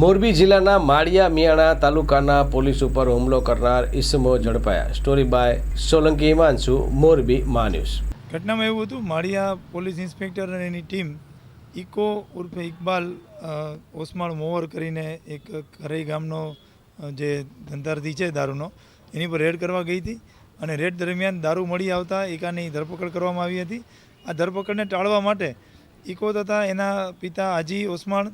મોરબી જિલ્લાના માળિયા મિયાણા તાલુકાના પોલીસ ઉપર હુમલો કરનાર ઈસમો ઝડપાયા. સ્ટોરી બાય સોલંકી હિમાંશુ, મોરબી મા ન્યૂઝ ઘટનામાં એવું હતું, માળિયા પોલીસ ઇન્સ્પેક્ટર અને એની ટીમ ઇકો ઉર્ફે ઇકબાલ ઓસમાણ મોવર કરીને એક ખરઈ ગામનો જે ધંધાર્થી છે દારૂનો, એની પર રેડ કરવા ગઈ હતી અને રેડ દરમિયાન દારૂ મળી આવતા એકાની ધરપકડ કરવામાં આવી હતી. આ ધરપકડને ટાળવા માટે ઇકો તથા એના પિતા હાજી ઓસમાણ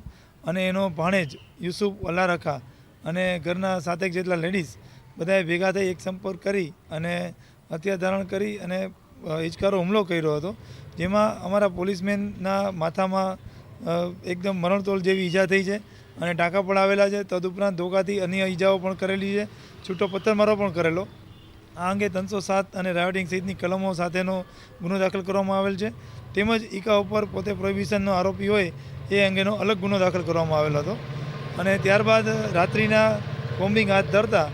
અને એનો ભાણેજ, યુસુફ અલ્લારખા અને ઘરના સાતેક જેટલા લેડીઝ બધાએ ભેગા થઈ એક સંપર્ક કરી અને હત્યા ધારણ કરી અને હિચકારો હુમલો કર્યો હતો, જેમાં અમારા પોલીસમેનના માથામાં એકદમ મરણતોલ જેવી ઈજા થઈ છે અને ટાંકા આવેલા છે. તદુપરાંત ધોકાથી અન્ય ઈજાઓ પણ કરેલી છે. છૂટો પથ્થરમારો પણ કરેલો. આ અંગે ત્રણસો સાત અને રાયોટિંગ સહિતની કલમો સાથેનો ગુનો દાખલ કરવામાં આવેલ છે. તેમજ ઈકા ઉપર પોતે પ્રોહિબિશનનો આરોપી હોય એ અંગેનો અલગ ગુનો દાખલ કરવામાં આવેલો હતો. અને ત્યારબાદ રાત્રિના બોમ્બિંગ હાથ ધરતા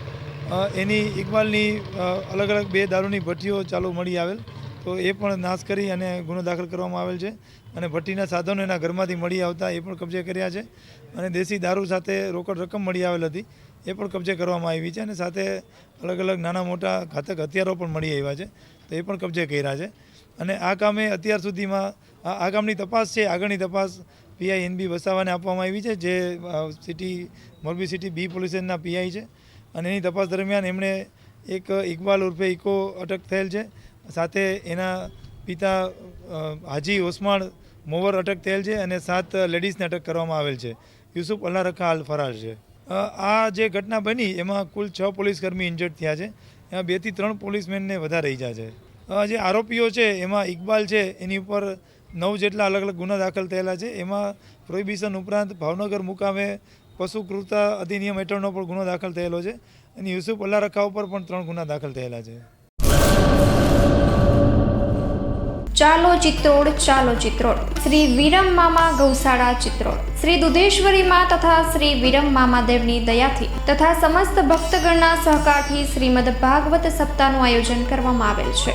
એની ઇકબાલની અલગ અલગ બે દારૂની ભઠ્ઠીઓ ચાલુ મળી આવેલ. તો એ પણ નાશ કરી અને ગુનો દાખલ કરવામાં આવેલ છે. અને ભઠ્ઠીના સાધનો એના ઘરમાંથી મળી આવતા એ પણ કબજે કર્યા છે. અને દેશી દારૂ સાથે રોકડ રકમ મળી આવેલ હતી. એ પણ કબજે કરવામાં આવી છે અને સાથે અલગ અલગ નાના મોટા ઘાતક હથિયારો પણ મળી આવ્યા છે. તો એ પણ કબજે કર્યા છે. અને આ કામે અત્યાર સુધીમાં આ કામની તપાસ છે, આગળની તપાસ પીઆઈ એનબી વસાવાને આપવામાં આવી છે, જે city Morbi city B police સ્ટેશનના પીઆઈ છે. અને એની તપાસ દરમિયાન એમણે એક ઇકબાલ ઉર્ફે ઇકો અટક થયેલ છે. સાથે એના પિતા હાજી ઓસમાણ મોવર અટક થયેલ છે અને સાત લેડીઝને અટક કરવામાં આવેલ છે. યુસુફ અલ્લા રખા હાલ ફરાર છે. આ જે ઘટના બની, એમાં કુલ છ પોલીસકર્મી ઇન્જર્ડ થયા છે. એમાં બેથી ત્રણ પોલીસમેનને વધારે ઈજા છે. જે આરોપીઓ છે, એમાં ઇકબાલ છે, એની ઉપર નવ જેટલા અલગ અલગ ગુના દાખલ થયેલા છે. એમાં પ્રોહિબિશન ઉપરાંત ભાવનગર મુકામે પશુ ક્રૂરતા અધિનિયમ હેઠળનો પણ ગુનો દાખલ થયેલો છે અને યુસુફ અલ્લા રખા ઉપર પણ ત્રણ ગુના દાખલ થયેલા છે. ચાલો ચિત્રોડ ચાલો ચિત્રોડ. શ્રી વિરમ મામા ગૌશાળા ચિત્રોડ. શ્રી દુધેશ્વરી માં તથા શ્રી વિરમ મામાદેવની દયાથી તથા સમસ્ત ભક્તગણના સહકારથી શ્રીમદ ભાગવત સપ્તાહનું આયોજન કરવામાં આવેલ છે.